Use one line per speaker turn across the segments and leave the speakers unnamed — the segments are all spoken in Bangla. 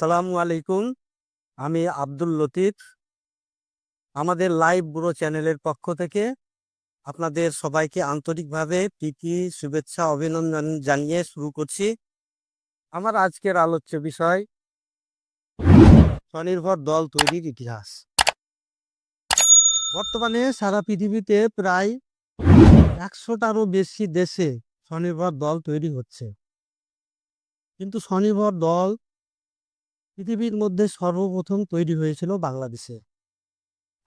আসসালামু আলাইকুম। আমি আব্দুল লতিফ। আমাদের লাইভ ব্যুরো চ্যানেলের পক্ষ থেকে আপনাদের সবাইকে আন্তরিকভাবে প্রীতি, শুভেচ্ছা, অভিনন্দন জানিয়ে শুরু করছি। আমার আজকের আলোচ্য বিষয়, স্বনির্ভর দল তৈরির ইতিহাস। বর্তমানে সারা পৃথিবীতে প্রায় একশোটারও বেশি দেশে স্বনির্ভর দল তৈরি হচ্ছে। কিন্তু স্বনির্ভর দল পৃথিবীর মধ্যে সর্বপ্রথম তৈরি হয়েছিল বাংলাদেশে।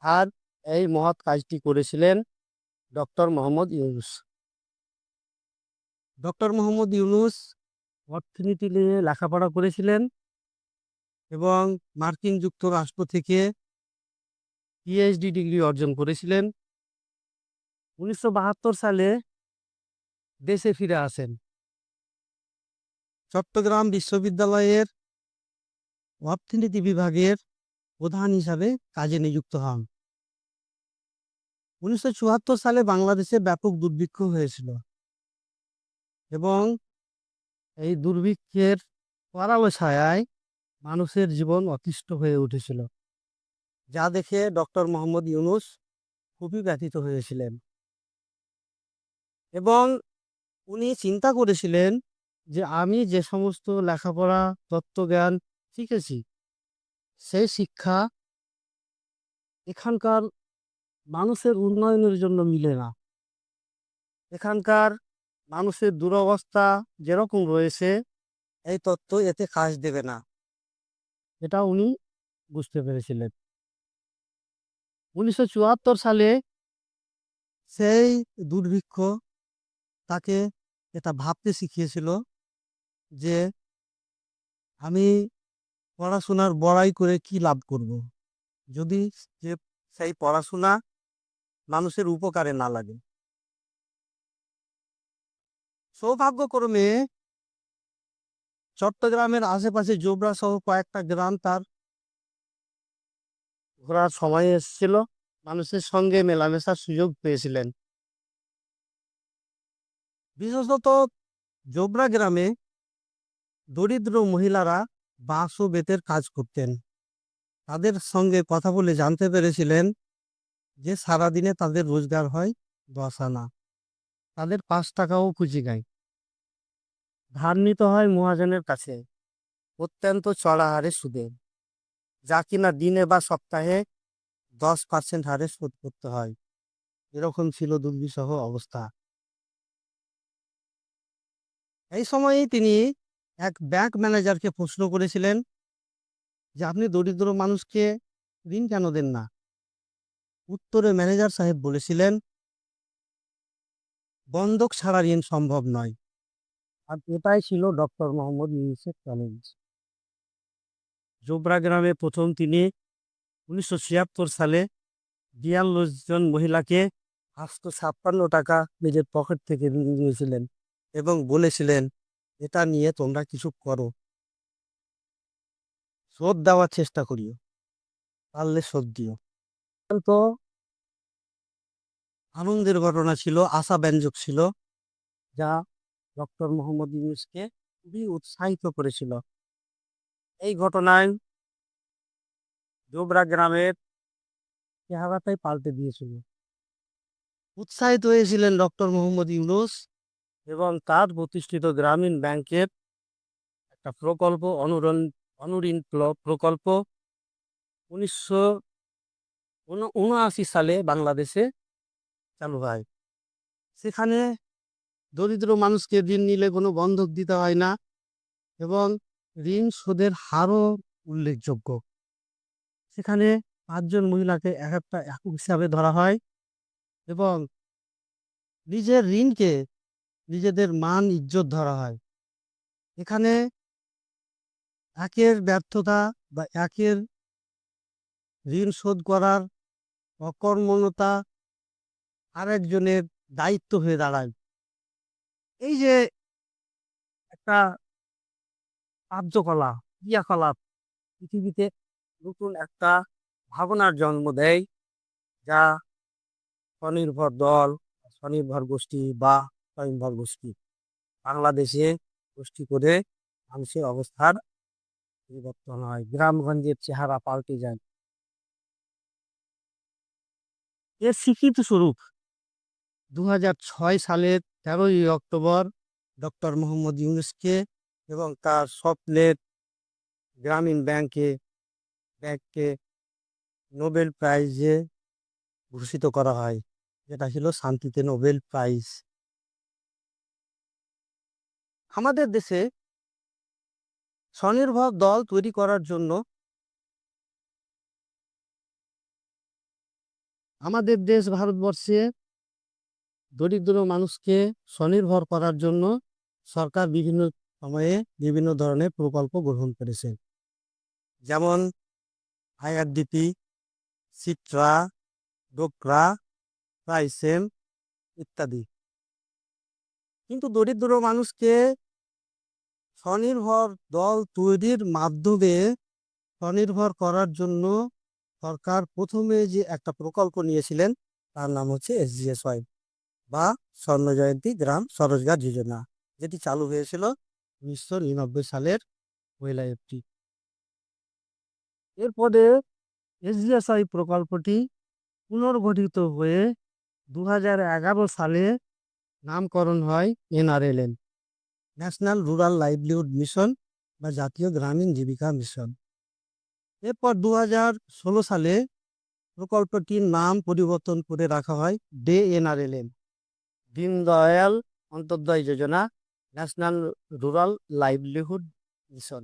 আর এই মহৎ কাজটি করেছিলেন ডক্টর মোহাম্মদ ইউনুস। ডক্টর মোহাম্মদ ইউনুস অর্থনীতি নিয়ে লেখাপড়া করেছিলেন এবং মার্কিন যুক্তরাষ্ট্র থেকে পিএইচডি ডিগ্রি অর্জন করেছিলেন। উনিশশো বাহাত্তর সালে দেশে ফিরে আসেন। চট্টগ্রাম বিশ্ববিদ্যালয়ের অর্থনীতি বিভাগের প্রধান হিসাবে কাজে নিযুক্ত হন। উনিশশো চুয়াত্তর সালে বাংলাদেশে ব্যাপক দুর্ভিক্ষ হয়েছিল। এবং এই দুর্ভিক্ষের করালো ছায়ায় মানুষের জীবন অতিষ্ঠ হয়ে উঠেছিল, যা দেখে ডক্টর মোহাম্মদ ইউনুস খুবই ব্যথিত হয়েছিলেন। এবং উনি চিন্তা করেছিলেন যে আমি যে সমস্ত লেখাপড়া, তত্ত্বজ্ঞান শিখেছি সেই শিক্ষা এখানকার মানুষের উন্নয়নের জন্য মিলে না। এখানকার মানুষের দুরবস্থা যেরকম রয়েছে, এই তত্ত্ব এতে কাজ দেবে না। এটা উনি বুঝতে পেরেছিলেন। উনিশশো চুয়াত্তর সালে সেই দুর্ভিক্ষ তাকে এটা ভাবতে শিখিয়েছিল যে আমি পড়াশোনার বড়াই করে কি লাভ করব? যদি যে সেই পড়াশোনা মানুষের উপকারে না লাগে। সৌভাগ্যক্রমে চট্টগ্রামের আশেপাশে জোবরা সহ কয়েকটা গ্রাম তার ঘোরার সময় এসেছিল। মানুষের সঙ্গে মেলামেশার সুযোগ পেয়েছিলেন। বিশেষত জোবরা গ্রামে দরিদ্র মহিলারা বাঁশ ও বেতের কাজ করতেন। তাদের সঙ্গে কথা বলে জানতে পেরেছিলেন যে সারাদিনে তাদের রোজগার হয় দশ আনা। তাদের পাঁচ টাকাও পুঁজি গায় ধার নিতে হয় মহাজনের কাছে। অত্যন্ত চড়া হারে সুদে যা কিনা দিনে বা সপ্তাহে দশ পার্সেন্ট হারে শোধ করতে হয়। এরকম ছিল দুর্বিসহ অবস্থা। এই সময়েই তিনি এক ব্যাংক ম্যানেজারকে প্রশ্ন করেছিলেন যে, আপনি দরিদ্র মানুষকে ঋণ কেন দেন না? উত্তরে ম্যানেজার সাহেব বলেছিলেন, বন্ধক ছাড়া ঋণ সম্ভব নয়। আর এটাই ছিল ডক্টর মোহাম্মদ ইউনুসের চ্যালেঞ্জ জোবরা গ্রামে প্রথম তিনি উনিশশো ছিয়াত্তর সালে বিয়াল্লিশ জন মহিলাকে পাঁচশো ছাপ্পান্ন টাকা নিজের পকেট থেকে দিয়েছিলেন এবং বলেছিলেন এটা নিয়ে তোমরা কিছু করো। শোধ দেওয়ার চেষ্টা করিও। পারলে শোধ দিও। তো আনন্দের ঘটনা ছিল, আশাব্যঞ্জক ছিল, যা ডক্টর মোহাম্মদ ইউনুসকে খুবই উৎসাহিত করেছিল। এই ঘটনায় ডোবরা গ্রামের চেহারাটাই পাল্টে দিয়েছিল। উৎসাহিত হয়েছিলেন ডক্টর মোহাম্মদ ইউনুস। এবং তার প্রতিষ্ঠিত গ্রামীণ ব্যাংকের একটা প্রকল্প, অনুরণ অনুঋণ প্রকল্প উনিশশো উন- উনআশি সালে বাংলাদেশে চালু হয়। সেখানে দরিদ্র মানুষকে ঋণ নিলে কোনো বন্ধক দিতে হয় না এবং ঋণ শোধের হারও উল্লেখযোগ্য। সেখানে পাঁচজন মহিলাকে এক একটা একক হিসাবে ধরা হয় এবং নিজের ঋণকে নিজেদের মান ইজ্জত ধরা হয়। এখানে একের ব্যর্থতা বা একের ঋণ শোধ করার অকর্মণতা আরেকজনের দায়িত্ব হয়ে দাঁড়ায়। এই যে একটা কার্যকলাপ, ক্রিয়াকলাপ পৃথিবীতে নতুন একটা ভাবনার জন্ম দেয়, যা স্বনির্ভর দল স্বনির্ভর গোষ্ঠী বা স্বয়ংভর গোষ্ঠী। বাংলাদেশে গোষ্ঠী করে মানুষের অবস্থার পরিবর্তন হয়। গ্রামগঞ্জের চেহারা পাল্টে যায়। এর স্বীকৃত স্বরূপ। দু সালের তেরোই অক্টোবর ডক্টর মোহাম্মদ ইউনুসকে এবং তার স্বপ্নের গ্রামীণ ব্যাংকে ব্যাংককে নোবেল প্রাইজে ভূষিত করা হয়। যেটা ছিল শান্তিতে নোবেল প্রাইজ। আমাদের দেশে স্বনির্ভর দল তৈরি করার জন্য আমাদের দেশ ভারতবর্ষে দরিদ্র মানুষকে স্বনির্ভর করার জন্য সরকার বিভিন্ন সময়ে বিভিন্ন ধরনের প্রকল্প গ্রহণ করেছে। যেমন আইআরডিপি সিট্রা, ডোকরা প্রাইসেম ইত্যাদি। কিন্তু দরিদ্র মানুষকে স্বনির্ভর দল তৈরির মাধ্যমে স্বনির্ভর করার জন্য সরকার প্রথমে যে একটা প্রকল্প নিয়েছিলেন, তার নাম হচ্ছে এসজিএসওয়াই বা স্বর্ণ জয়ন্তী গ্রাম স্বরোজগার যোজনা, যেটি চালু হয়েছিল উনিশশো নিরানব্বই সালের পয়লা এপ্রিল। এরপরে এসজিএসআই প্রকল্পটি পুনর্গঠিত হয়ে দু সালে নামকরণ হয় NRLM national rural livelihood mission বা জাতীয় গ্রামীণ জীবিকা মিশন। এরপর দু ষোলো সালে প্রকল্পটির নাম পরিবর্তন করে রাখা হয় DAY NRLM Deendayal Antyodaya Yojana national rural livelihood mission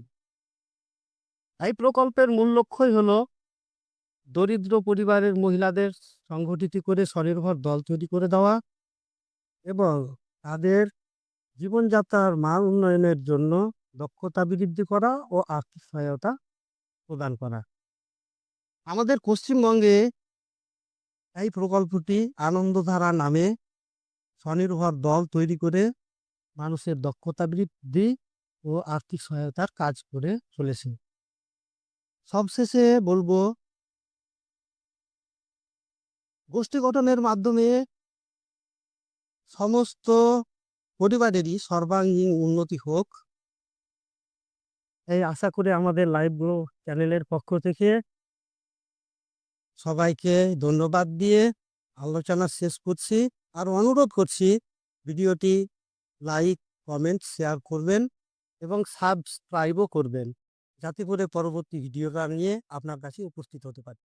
এই প্রকল্পের মূল লক্ষ্যই হলো দরিদ্র পরিবারের মহিলাদের সংগঠিত করে স্বনির্ভর দল তৈরি করে দেওয়া এবং তাদের জীবনযাত্রার মান উন্নয়নের জন্য দক্ষতা বৃদ্ধি করা ও আর্থিক সহায়তা প্রদান করা। আমাদের পশ্চিমবঙ্গে এই প্রকল্পটি আনন্দধারা নামে স্বনির্ভর দল তৈরি করে মানুষের দক্ষতা বৃদ্ধি ও আর্থিক সহায়তার কাজ করে চলেছে। সবশেষে বলব, গোষ্ঠী গঠনের মাধ্যমে সমস্ত পরিবারেরই সর্বাঙ্গীন উন্নতি হোক। এই আশা করে আমাদের লাইভ গ্রো চ্যানেলের পক্ষ থেকে। সবাইকে ধন্যবাদ দিয়ে আলোচনা শেষ করছি আর অনুরোধ করছি ভিডিওটি লাইক কমেন্ট শেয়ার করবেন এবং সাবস্ক্রাইবও করবেন। যাতে করে পরবর্তী ভিডিওটা নিয়ে আপনার কাছে উপস্থিত হতে পারি।